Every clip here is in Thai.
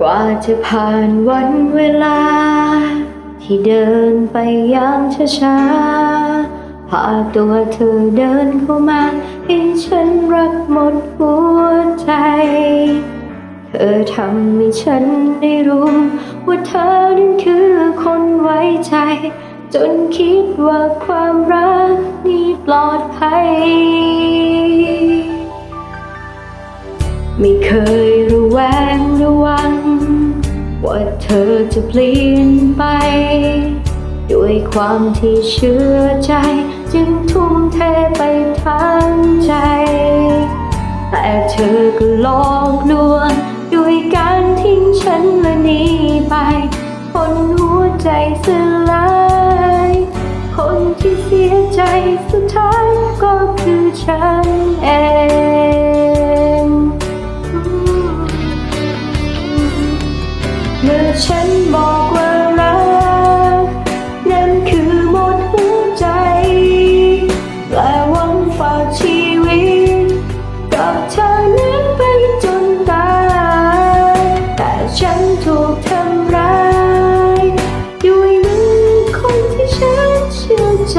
กว่าจะผ่านวันเวลา ที่เดินไปอย่างช้าๆพาตัวเธอเดินเข้ามา ให้ฉันรักหมดหัวใจ เธอทำให้ฉันได้รู้ ว่าเธอนั้นคือคนไว้ใจ จนคิดว่าความรักนี้ปลอดภัย ไม่เคยระแวงระวัง ว่าเธอจะเปลี่ยนไป ด้วยความที่เชื่อใจ จึงทุ่มเทไปทั้งใจ แต่เธอก็หลอกลวงด้วยการทิ้งฉันและหนีไปคนหัวใจสลายคนที่เสียใจสุดท้ายก็คือฉัน เมื่อฉันบอกว่ารัก นั่นคือหมดหัวใจ และหวังฝากชีวิต กับเธอนั้นไปจนตาย แต่ฉันถูกทำร้าย ด้วยมือคนที่ฉันเชื่อใจ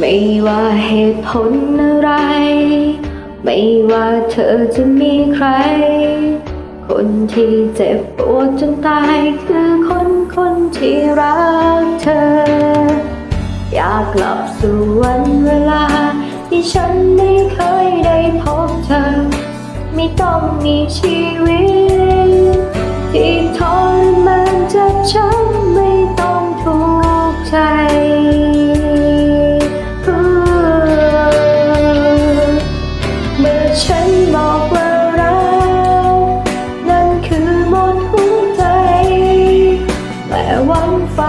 ไม่ว่าเหตุผลอะไร ไม่ว่าเธอจะมีใคร คนที่เจ็บปวดจนตายคือคนคนที่รักเธอ อยากกลับสู่วันเวลา ที่ฉันไม่เคยได้พบเธอ ไม่ต้องมีชีวิต ที่ทรมานจะกฉัไม่ต้องทุกข์ใจ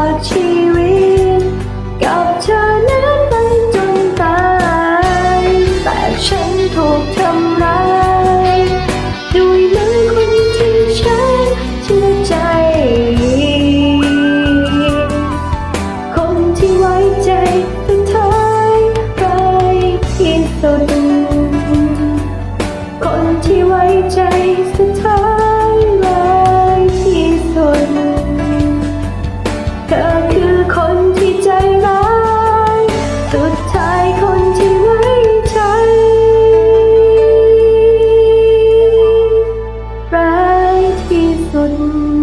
ากชีวิต กับเธอนั้นไปจนตาย แต่ฉันถูกทำร้ายด้วยมือคนที่ฉันเชื่อใจ คนที่ไว้ใจเป็นท้ายไปอีกสุด Kisun.